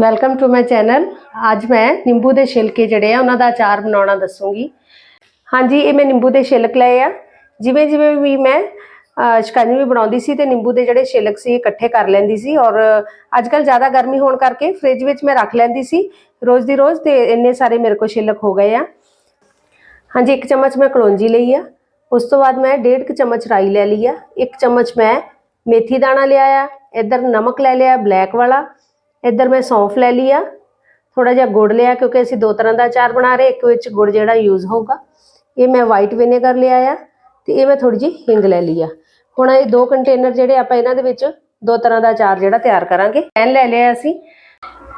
Welcome to my channel ਅੱਜ ਮੈਂ ਨਿੰਬੂ ਦੇ ਛਿਲਕੇ ਜਿਹੜੇ ਆ ਉਹਨਾਂ ਦਾ ਅਚਾਰ ਬਣਾਉਣਾ ਦੱਸੂਗੀ। ਹਾਂਜੀ ਇਹ ਮੈਂ ਨਿੰਬੂ ਦੇ ਛਿਲਕ ਲਏ ਆ। ਜਿਵੇਂ ਜਿਵੇਂ ਵੀ ਮੈਂ ਅਹ, ਵੀ ਬਣਾਉਂਦੀ ਸੀ ਤੇ ਨਿੰਬੂ ਦੇ ਜਿਹੜੇ ਛਿਲਕ ਸੀ ਇਕੱਠੇ ਕਰ ਲੈਂਦੀ ਸੀ ਔਰ ਅੱਜ ਕੱਲ ਜ਼ਿਆਦਾ ਗਰਮੀ ਹੋਣ ਕਰਕੇ ਫ੍ਰਿਜ ਵਿੱਚ ਮੈਂ ਰੱਖ ਲੈਂਦੀ ਸੀ ਰੋਜ਼ ਦੀ ਰੋਜ਼ ਤੇ ਇੰਨੇ ਸਾਰੇ ਮੇਰੇ ਕੋਲ ਛਿਲਕ ਹੋ ਗਏ ਆ। ਹਾਂਜੀ ਇੱਕ ਚਮਚ ਮੈਂ ਕਲੌਂਜੀ ਲਈ ਆ। ਉਸ ਤੋਂ ਬਾਅਦ ਮੈਂ ਡੇਢ ਕੁ ਚਮਚ ਰਾਈ ਲੈ ਲਈ ਆ। ਇੱਕ ਚਮਚ ਮੈਂ ਮੇਥੀ ਦਾਣਾ ਲਿਆ ਆ। ਇੱਧਰ ਨਮਕ ਲੈ ਲਿਆ ਬਲੈਕ ਵਾਲਾ। ਇੱਧਰ ਮੈਂ ਸੌਂਫ ਲੈ ਲਈ ਆ। ਥੋੜਾ ਜਿਹਾ ਗੁੜ ਲਿਆ ਕਿਉਂਕਿ ਅਸੀਂ ਦੋ ਤਰ੍ਹਾਂ ਦਾ ਅਚਾਰ ਬਣਾ ਰਹੇ, ਇੱਕ ਵਿੱਚ ਗੁੜ ਜਿਹੜਾ ਯੂਜ਼ ਹੋਊਗਾ। ਇਹ ਮੈਂ ਵਾਈਟ ਵਿਨੇਗਰ ਲਿਆ ਆ ਤੇ ਇਹ ਮੈਂ ਥੋੜੀ ਜਿਹੀ ਹਿੰਗ ਲੈ ਲਈ ਆ। ਹੁਣ ਇਹ ਦੋ ਕੰਟੇਨਰ ਜਿਹੜੇ ਆਪਾਂ ਇਹਨਾਂ ਦੇ ਵਿੱਚ ਦੋ ਤਰ੍ਹਾਂ ਦਾ ਅਚਾਰ ਜਿਹੜਾ ਤਿਆਰ ਕਰਾਂਗੇ। ਪੈਨ ਲੈ ਲਿਆ ਅਸੀਂ।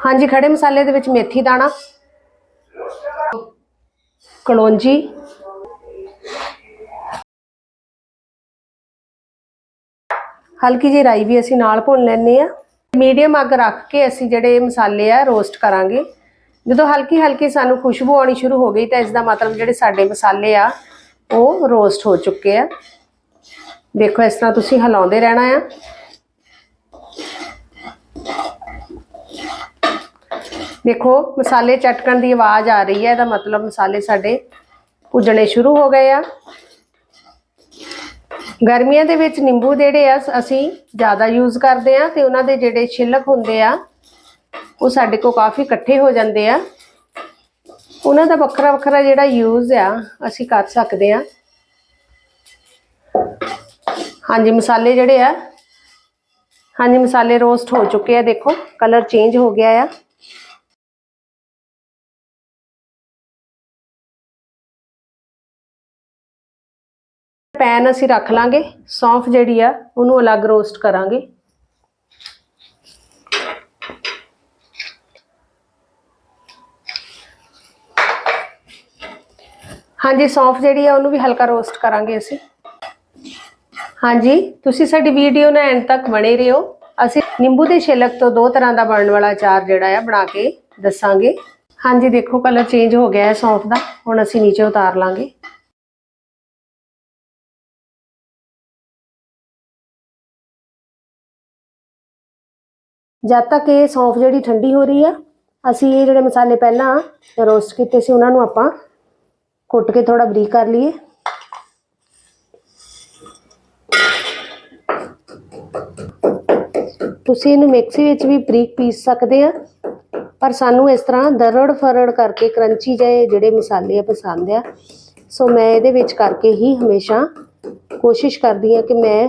ਹਾਂਜੀ, ਖੜੇ ਮਸਾਲੇ ਦੇ ਵਿੱਚ ਮੇਥੀ ਦਾਣਾ, ਕਲੌਂਜੀ, ਹਲਕੀ ਜਿਹੀ ਰਾਈ ਵੀ ਅਸੀਂ ਨਾਲ ਭੁੰਨ ਲੈਣੇ ਆ। ਮੀਡੀਅਮ ਅੱਗ ਰੱਖ ਕੇ ਅਸੀਂ ਜਿਹੜੇ ਮਸਾਲੇ ਆ ਰੋਸਟ ਕਰਾਂਗੇ। ਜਦੋਂ ਹਲਕੀ ਹਲਕੀ ਸਾਨੂੰ ਖੁਸ਼ਬੂ ਆਉਣੀ ਸ਼ੁਰੂ ਹੋ ਗਈ ਤਾਂ ਇਸ ਦਾ ਮਤਲਬ ਜਿਹੜੇ ਸਾਡੇ ਮਸਾਲੇ ਆ, ਉਹ ਰੋਸਟ ਹੋ ਚੁੱਕੇ ਆ। ਦੇਖੋ, ਇਸ ਤਰ੍ਹਾਂ ਤੁਸੀਂ ਹਿਲਾਉਂਦੇ ਰਹਿਣਾ ਆ। ਦੇਖੋ, ਮਸਾਲੇ ਚਟਕਣ ਦੀ ਆਵਾਜ਼ ਆ ਰਹੀ ਹੈ, ਇਹਦਾ ਮਤਲਬ ਮਸਾਲੇ ਸਾਡੇ ਭੁੱਜਣੇ ਸ਼ੁਰੂ ਹੋ ਗਏ ਆ। ਗਰਮੀਆਂ ਦੇ ਵਿੱਚ ਨਿੰਬੂ ਜਿਹੜੇ ਆ ਅਸੀਂ ਜ਼ਿਆਦਾ ਯੂਜ਼ ਕਰਦੇ ਆ ਤੇ ਉਹਨਾਂ ਦੇ ਜਿਹੜੇ ਛਿਲਕ ਹੁੰਦੇ ਆ, ਉਹ ਸਾਡੇ ਕੋਲ ਕਾਫੀ ਇਕੱਠੇ ਹੋ ਜਾਂਦੇ ਆ। ਉਹਨਾਂ ਦਾ ਵੱਖਰਾ ਵੱਖਰਾ ਜਿਹੜਾ ਯੂਜ਼ ਆ, ਅਸੀਂ ਕਰ ਸਕਦੇ ਆ ਹਾਂਜੀ, ਮਸਾਲੇ ਜਿਹੜੇ ਆ, ਹਾਂਜੀ, ਮਸਾਲੇ ਰੋਸਟ ਹੋ ਚੁੱਕੇ ਆ, ਦੇਖੋ ਕਲਰ ਚੇਂਜ ਹੋ ਗਿਆ ਆ। ਪੈਨ ਅਸੀਂ ਰੱਖ ਲਾਂਗੇ, ਸੌਂਫ ਜਿਹੜੀ ਆ, ਉਹਨੂੰ ਅਲੱਗ ਰੋਸਟ ਕਰਾਂਗੇ। ਹਾਂਜੀ, ਸੌਂਫ ਜਿਹੜੀ ਆ, ਉਹਨੂੰ ਵੀ ਹਲਕਾ ਰੋਸਟ ਕਰਾਂਗੇ ਅਸੀਂ। ਹਾਂਜੀ, ਤੁਸੀਂ ਸਾਡੀ ਵੀਡੀਓ ਨਾਲ ਐਂਡ ਤੱਕ ਬਣੇ ਰਹੋ। ਅਸੀਂ ਨਿੰਬੂ ਦੇ ਛਿਲਕ ਤੋਂ ਦੋ ਤਰ੍ਹਾਂ ਦਾ ਬਣਨ ਵਾਲਾ ਅਚਾਰ ਜਿਹੜਾ ਆ, ਬਣਾ ਕੇ ਦੱਸਾਂਗੇ। ਹਾਂਜੀ, ਦੇਖੋ ਕਲਰ ਚੇਂਜ ਹੋ ਗਿਆ ਹੈ ਸੌਂਫ ਦਾ। ਹੁਣ ਅਸੀਂ ਨੀਚੇ ਉਤਾਰ ਲਾਂਗੇ। ਜਦ ਤੱਕ ਇਹ ਸੌਂਫ ਜਿਹੜੀ ਠੰਡੀ ਹੋ ਰਹੀ ਆ, ਅਸੀਂ ਇਹ ਜਿਹੜੇ ਮਸਾਲੇ ਪਹਿਲਾਂ ਰੋਸਟ ਕੀਤੇ ਸੀ, ਉਹਨਾਂ ਨੂੰ ਆਪਾਂ ਕੁੱਟ ਕੇ ਥੋੜਾ ਬਰੀਕ ਕਰ ਲਈਏ। ਤੁਸੀਂ ਇਹਨੂੰ ਮਿਕਸੀ ਵਿੱਚ ਵੀ ਬਰੀਕ ਪੀਸ ਸਕਦੇ ਆ, ਪਰ ਸਾਨੂੰ ਇਸ ਤਰ੍ਹਾਂ ਦਰੜ ਫਰੜ ਕਰਕੇ ਕਰੰਚੀ ਜਿਹੇ ਜਿਹੜੇ ਮਸਾਲੇ ਆ ਪਸੰਦ ਆ। ਸੋ ਮੈਂ ਇਹਦੇ ਵਿੱਚ ਕਰਕੇ ਹੀ ਹਮੇਸ਼ਾ ਕੋਸ਼ਿਸ਼ ਕਰਦੀ ਆ ਕਿ ਮੈਂ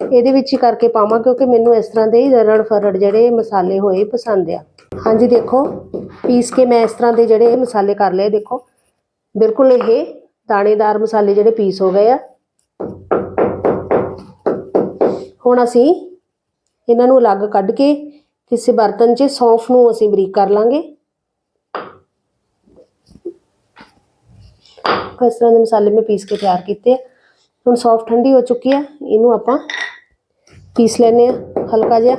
ਇਹਦੇ ਵਿੱਚ ਹੀ ਕਰਕੇ ਪਾਵਾਂ, ਕਿਉਂਕਿ ਮੈਨੂੰ ਇਸ ਤਰ੍ਹਾਂ ਦੇ ਹੀ ਦਰੜ ਫਰੜ ਜਿਹੜੇ ਮਸਾਲੇ ਹੋਏ ਪਸੰਦ ਆ। ਹਾਂਜੀ, ਦੇਖੋ, ਪੀਸ ਕੇ ਮੈਂ ਇਸ ਤਰ੍ਹਾਂ ਦੇ ਜਿਹੜੇ ਮਸਾਲੇ ਕਰ ਲਏ, ਦੇਖੋ। ਬਿਲਕੁਲ ਇਹ ਦਾਣੇਦਾਰ ਮਸਾਲੇ ਜਿਹੜੇ ਪੀਸ ਹੋ ਗਏ ਆ। ਹੁਣ ਅਸੀਂ ਇਹਨਾਂ ਨੂੰ ਅਲੱਗ ਕੱਢ ਕੇ ਕਿਸੇ ਬਰਤਨ 'ਚ ਸੌਂਫ ਨੂੰ ਅਸੀਂ ਬਰੀਕ ਕਰ ਲਾਂਗੇ। ਇਸ ਤਰ੍ਹਾਂ ਦੇ ਮਸਾਲੇ ਮੈਂ ਪੀਸ ਕੇ ਤਿਆਰ ਕੀਤੇ ਆ। ਹੁਣ ਸੌਂਫ ਠੰਡੀ ਹੋ ਚੁੱਕੀ ਆ, ਇਹਨੂੰ ਆਪਾਂ ਪੀਸ ਲੈਨੇ ਆ ਹਲਕਾ ਜਿਹਾ।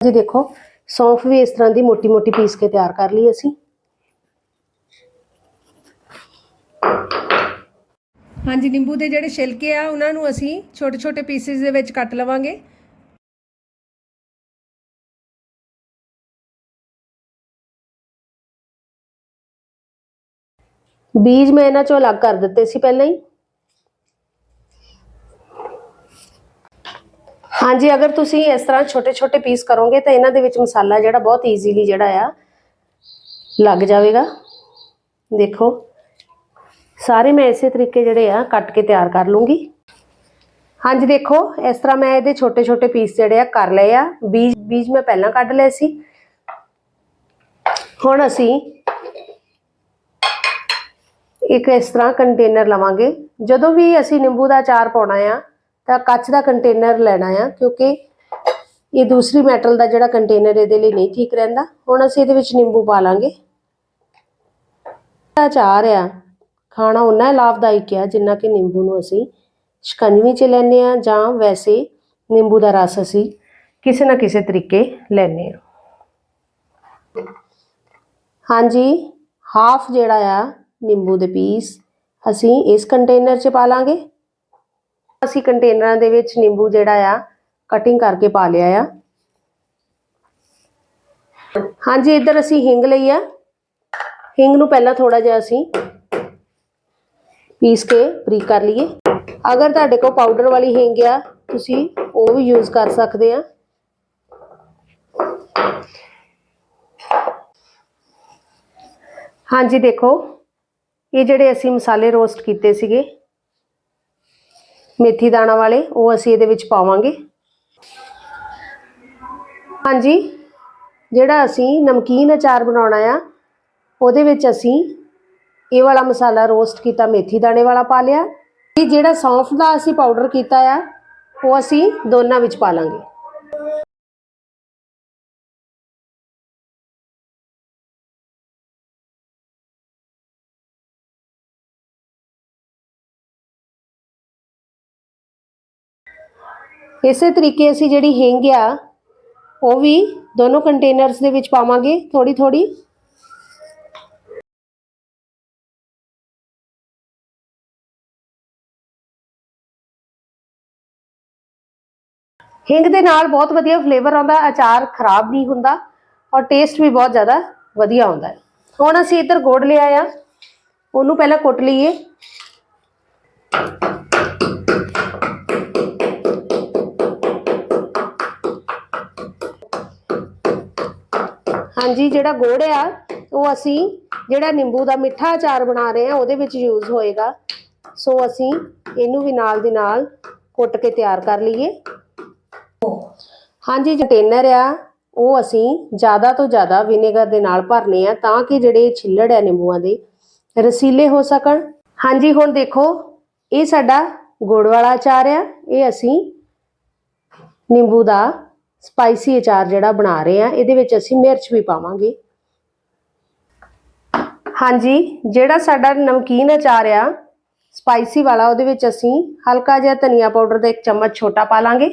ਜੀ ਦੇਖੋ ਸੌਂਫ ਵੀ ਇਸ ਤਰ੍ਹਾਂ ਦੀ ਮੋਟੀ ਮੋਟੀ ਪੀਸ ਕੇ ਤਿਆਰ ਕਰ ਲਈ ਅਸੀਂ। ਹਾਂਜੀ ਨਿੰਬੂ ਦੇ ਜਿਹੜੇ ਛਿਲਕੇ ਆ ਉਹਨਾਂ ਨੂੰ ਅਸੀਂ ਛੋਟੇ ਛੋਟੇ ਪੀਸਿਸ ਦੇ ਵਿੱਚ ਕੱਟ ਲਵਾਂਗੇ। ਬੀਜ ਮੈਂ ਇਹਨਾਂ ਚੋਂ ਅਲੱਗ ਕਰ ਦਿੱਤੇ ਸੀ ਪਹਿਲਾਂ ਹੀ। ਹਾਂਜੀ, ਅਗਰ ਤੁਸੀਂ ਇਸ ਤਰ੍ਹਾਂ ਛੋਟੇ ਛੋਟੇ ਪੀਸ ਕਰੋਗੇ ਤਾਂ ਇਹਨਾਂ ਦੇ ਵਿੱਚ ਮਸਾਲਾ ਜਿਹੜਾ ਬਹੁਤ ਈਜ਼ੀਲੀ ਜਿਹੜਾ ਆ ਲੱਗ ਜਾਵੇਗਾ। ਦੇਖੋ, ਸਾਰੇ ਮੈਂ ਇਸੇ ਤਰੀਕੇ ਜਿਹੜੇ ਆ ਕੱਟ ਕੇ ਤਿਆਰ ਕਰ ਲੂੰਗੀ। ਹਾਂਜੀ, ਦੇਖੋ, ਇਸ ਤਰ੍ਹਾਂ ਮੈਂ ਇਹਦੇ ਛੋਟੇ ਛੋਟੇ ਪੀਸ ਜਿਹੜੇ ਆ ਕਰ ਲਏ ਆ। ਬੀਜ ਬੀਜ ਮੈਂ ਪਹਿਲਾਂ ਕੱਢ ਲਏ ਸੀ। ਹੁਣ ਅਸੀਂ ਇੱਕ ਇਸ ਤਰ੍ਹਾਂ ਕੰਟੇਨਰ ਲਵਾਂਗੇ। ਜਦੋਂ ਵੀ ਅਸੀਂ ਨਿੰਬੂ ਦਾ ਅਚਾਰ ਪਾਉਣਾ ਆ ਤਾਂ ਕੱਚ ਦਾ ਕੰਟੇਨਰ ਲੈਣਾ ਆ, ਕਿਉਂਕਿ ਇਹ ਦੂਸਰੀ ਮੈਟਲ ਦਾ ਜਿਹੜਾ ਕੰਟੇਨਰ ਇਹਦੇ ਲਈ ਨਹੀਂ ਠੀਕ ਰਹਿੰਦਾ। ਹੁਣ ਅਸੀਂ ਇਹਦੇ ਵਿੱਚ ਨਿੰਬੂ ਪਾ ਲਾਂਗੇ। ਅਚਾਰ ਆ ਖਾਣਾ ਉਹਨਾਂ ਲਾਭਦਾਇਕ ਆ, ਜਿੰਨਾ ਕਿ ਨਿੰਬੂ ਨੂੰ ਅਸੀਂ ਸ਼ਿਕੰਜਵੀ ਚ ਲੈਨੇ ਆ, ਜਾਂ ਵੈਸੇ ਨਿੰਬੂ ਦਾ ਰਸ ਅਸੀਂ ਕਿਸੇ ਨਾ ਕਿਸੇ ਤਰੀਕੇ ਲੈਨੇ ਆ। ਹਾਂਜੀ ਹਾਫ ਜਿਹੜਾ ਆ, ਨਿੰਬੂ ਦੇ ਪੀਸ ਅਸੀਂ ਇਸ ਕੰਟੇਨਰ 'ਚ ਪਾ ਲਾਂਗੇ। ਅਸੀਂ ਕੰਟੇਨਰਾਂ ਦੇ ਵਿੱਚ ਨਿੰਬੂ ਜਿਹੜਾ ਆ ਕਟਿੰਗ ਕਰਕੇ ਪਾ ਲਿਆ ਆ। ਹਾਂਜੀ, ਇੱਧਰ ਅਸੀਂ ਹਿੰਗ ਲਈ ਆ। ਹਿੰਗ ਨੂੰ ਪਹਿਲਾਂ ਥੋੜਾ ਜਿਹਾ ਅਸੀਂ ਪੀਸ ਕੇ ਬਰੀਕ ਕਰ ਲਈਏ। ਅਗਰ ਤੁਹਾਡੇ ਕੋਲ ਪਾਊਡਰ ਵਾਲੀ ਹਿੰਗ ਆ, ਤੁਸੀਂ ਉਹ ਵੀ ਯੂਜ਼ ਕਰ ਸਕਦੇ ਆ। ਹਾਂਜੀ, ਦੇਖੋ, ਇਹ ਜਿਹੜੇ ਅਸੀਂ ਮਸਾਲੇ ਰੋਸਟ ਕੀਤੇ ਸੀਗੇ ਮੇਥੀ ਦਾਣਾ ਵਾਲੇ, ਉਹ ਅਸੀਂ ਇਹਦੇ ਵਿੱਚ ਪਾਵਾਂਗੇ। ਹਾਂਜੀ, ਜਿਹੜਾ ਅਸੀਂ ਨਮਕੀਨ ਅਚਾਰ ਬਣਾਉਣਾ ਆ, ਉਹਦੇ ਵਿੱਚ ਅਸੀਂ ਇਹ ਵਾਲਾ ਮਸਾਲਾ ਰੋਸਟ ਕੀਤਾ, ਮੇਥੀ ਦਾਣੇ ਵਾਲਾ ਪਾ ਲਿਆ। ਇਹ ਜਿਹੜਾ ਸੌਂਫ ਦਾ ਅਸੀਂ ਪਾਊਡਰ ਕੀਤਾ ਆ, ਉਹ ਅਸੀਂ ਦੋਨਾਂ ਵਿੱਚ ਪਾ ਲਾਂਗੇ। ਇਸੇ ਤਰੀਕੇ ਅਸੀਂ ਜਿਹੜੀ ਹਿੰਗ ਆ, ਉਹ ਵੀ ਦੋਨੋਂ ਕੰਟੇਨਰਸ ਦੇ ਵਿੱਚ ਪਾਵਾਂਗੇ ਥੋੜੀ ਥੋੜੀ ਹਿੰਗ ਦੇ ਨਾਲ ਬਹੁਤ ਵਧੀਆ ਫਲੇਵਰ ਆਉਂਦਾ, ਅਚਾਰ ਖਰਾਬ ਨਹੀਂ ਹੁੰਦਾ ਔਰ ਟੇਸਟ ਵੀ ਬਹੁਤ ਜ਼ਿਆਦਾ ਵਧੀਆ ਆਉਂਦਾ ਹੈ। ਹੁਣ ਅਸੀਂ ਇੱਧਰ ਗੁੜ ਲਿਆ ਆ ਉਹਨੂੰ ਪਹਿਲਾਂ ਕੁੱਟ ਲਈਏ। ਹਾਂਜੀ, ਜਿਹੜਾ ਗੁੜ ਆ, ਉਹ ਅਸੀਂ ਜਿਹੜਾ ਨਿੰਬੂ ਦਾ ਮਿੱਠਾ ਅਚਾਰ ਬਣਾ ਰਹੇ ਆ, ਉਹਦੇ ਵਿੱਚ ਯੂਜ਼ ਹੋਏਗਾ। ਸੋ ਅਸੀਂ ਇਹਨੂੰ ਵੀ ਨਾਲ ਦੀ ਨਾਲ ਕੁੱਟ ਕੇ ਤਿਆਰ ਕਰ ਲਈਏ। ਹਾਂਜੀ ਕੰਟੇਨਰ ਆ, ਉਹ ਅਸੀਂ ਜ਼ਿਆਦਾ ਤੋਂ ਜ਼ਿਆਦਾ ਵਿਨੇਗਰ ਦੇ ਨਾਲ ਭਰਨੇ ਆ, ਤਾਂ ਕਿ ਜਿਹੜੇ ਛਿੱਲੜ ਆ ਨਿੰਬੂਆਂ ਦੇ, ਰਸੀਲੇ ਹੋ ਸਕਣ। ਹਾਂਜੀ, ਹੁਣ ਦੇਖੋ, ਇਹ ਸਾਡਾ ਗੁੜ ਵਾਲਾ ਅਚਾਰ ਆ, ਇਹ ਅਸੀਂ ਨਿੰਬੂ ਦਾ ਸਪਾਈਸੀ ਅਚਾਰ ਜਿਹੜਾ ਬਣਾ ਰਹੇ ਆ, ਇਹਦੇ ਵਿੱਚ ਅਸੀਂ ਮਿਰਚ ਵੀ ਪਾਵਾਂਗੇ। ਹਾਂਜੀ, ਜਿਹੜਾ ਸਾਡਾ ਨਮਕੀਨ ਅਚਾਰ ਆ, ਸਪਾਈਸੀ ਵਾਲਾ, ਉਹਦੇ ਵਿੱਚ ਅਸੀਂ ਹਲਕਾ ਜਿਹਾ ਧਨੀਆ ਪਾਊਡਰ ਦਾ ਇੱਕ ਚਮਚ ਛੋਟਾ ਪਾ ਲਾਂਗੇ।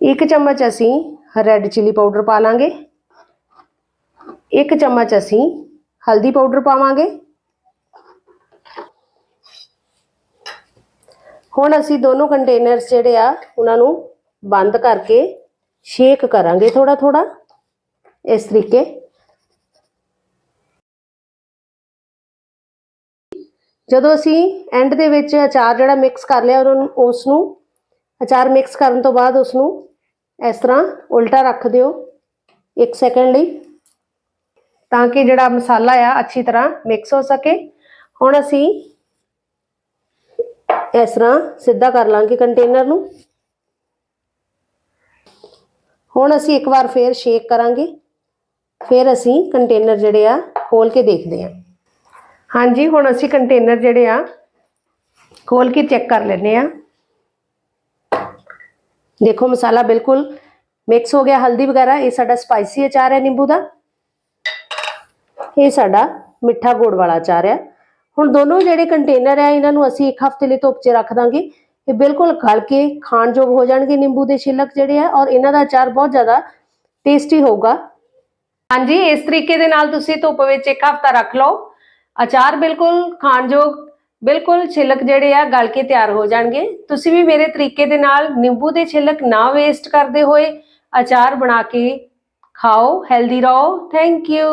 ਇੱਕ ਚਮਚ ਅਸੀਂ ਰੈੱਡ ਚਿਲੀ ਪਾਊਡਰ ਪਾ ਲਾਂਗੇ। ਇੱਕ ਚਮਚ ਅਸੀਂ ਹਲਦੀ ਪਾਊਡਰ ਪਾਵਾਂਗੇ। ਹੁਣ ਅਸੀਂ ਦੋਨੋਂ ਕੰਟੇਨਰਸ ਜਿਹੜੇ ਆ, ਉਹਨਾਂ ਨੂੰ ਬੰਦ ਕਰਕੇ ਸ਼ੇਕ ਕਰਾਂਗੇ ਥੋੜਾ ਥੋੜਾ ਇਸ ਤਰੀਕੇ। ਜਦੋਂ ਅਸੀਂ ਐਂਡ ਦੇ ਵਿੱਚ ਅਚਾਰ ਜਿਹੜਾ ਮਿਕਸ ਕਰ ਲਿਆ ਉਹਨਾਂ ਉਸ ਨੂੰ ਅਚਾਰ ਮਿਕਸ ਕਰਨ ਤੋਂ ਬਾਅਦ ਉਸ ਨੂੰ ਇਸ ਤਰ੍ਹਾਂ ਉਲਟਾ ਰੱਖ ਦਿਓ 1 ਸੈਕਿੰਡ ਲਈ, ਤਾਂ ਕਿ ਜਿਹੜਾ ਮਸਾਲਾ ਆ ਅੱਛੀ ਤਰ੍ਹਾਂ ਮਿਕਸ ਹੋ ਸਕੇ। ਹੁਣ ਅਸੀਂ ਇਸ ਤਰ੍ਹਾਂ ਸਿੱਧਾ ਕਰ ਲਾਂਗੇ ਕੰਟੇਨਰ ਨੂੰ। ਹੁਣ ਅਸੀਂ ਇੱਕ ਵਾਰ ਫੇਰ ਸ਼ੇਕ ਕਰਾਂਗੇ। ਫਿਰ ਅਸੀਂ ਕੰਟੇਨਰ ਜਿਹੜੇ ਆ ਖੋਲ ਕੇ ਦੇਖਦੇ ਹਾਂ। ਹਾਂਜੀ, ਹੁਣ ਅਸੀਂ ਕੰਟੇਨਰ ਜਿਹੜੇ ਆ ਖੋਲ ਕੇ ਚੈੱਕ ਕਰ ਲੈਂਦੇ ਆ ਦੇਖੋ ਮਸਾਲਾ ਬਿਲਕੁਲ ਮਿਕਸ ਹੋ ਗਿਆ, ਹਲਦੀ ਵਗੈਰਾ, ਇਹ ਸਾਡਾ ਸਪਾਈਸੀ ਅਚਾਰ ਹੈ ਨਿੰਬੂ ਦਾ। ਇਹ ਸਾਡਾ ਮਿੱਠਾ ਗੁੜ ਵਾਲਾ ਅਚਾਰ ਹੈ। ਹੁਣ ਦੋਨੋਂ ਜਿਹੜੇ ਕੰਟੇਨਰ ਆ ਇਹਨਾਂ ਨੂੰ ਅਸੀਂ ਇੱਕ ਹਫ਼ਤੇ ਲਈ ਧੁੱਪ 'ਚ ਰੱਖ ਦਾਂਗੇ। ਇਹ ਬਿਲਕੁਲ ਗਲ ਕੇ ਖਾਣਯੋਗ ਹੋ ਜਾਣਗੇ ਨਿੰਬੂ ਦੇ ਛਿਲਕ ਜਿਹੜੇ ਆ ਔਰ ਇਹਨਾਂ ਦਾ ਅਚਾਰ ਬਹੁਤ ਜ਼ਿਆਦਾ ਟੇਸਟੀ ਹੋਊਗਾ। ਹਾਂਜੀ, ਇਸ ਤਰੀਕੇ ਦੇ ਨਾਲ ਤੁਸੀਂ ਧੁੱਪ ਵਿੱਚ ਇੱਕ ਹਫ਼ਤਾ ਰੱਖ ਲਓ। ਅਚਾਰ ਬਿਲਕੁਲ ਖਾਣਯੋਗ ਬਿਲਕੁਲ ਛਿਲਕ ਜਿਹੜੇ ਆ ਗਲ ਕੇ ਤਿਆਰ ਹੋ ਜਾਣਗੇ। ਤੁਸੀਂ ਵੀ ਮੇਰੇ ਤਰੀਕੇ ਦੇ ਨਾਲ ਨਿੰਬੂ ਦੇ ਛਿਲਕ ਨਾ ਵੇਸਟ ਕਰਦੇ ਹੋਏ ਅਚਾਰ ਬਣਾ ਕੇ ਖਾਓ ਹੈਲਦੀ ਰਹੋ। Thank you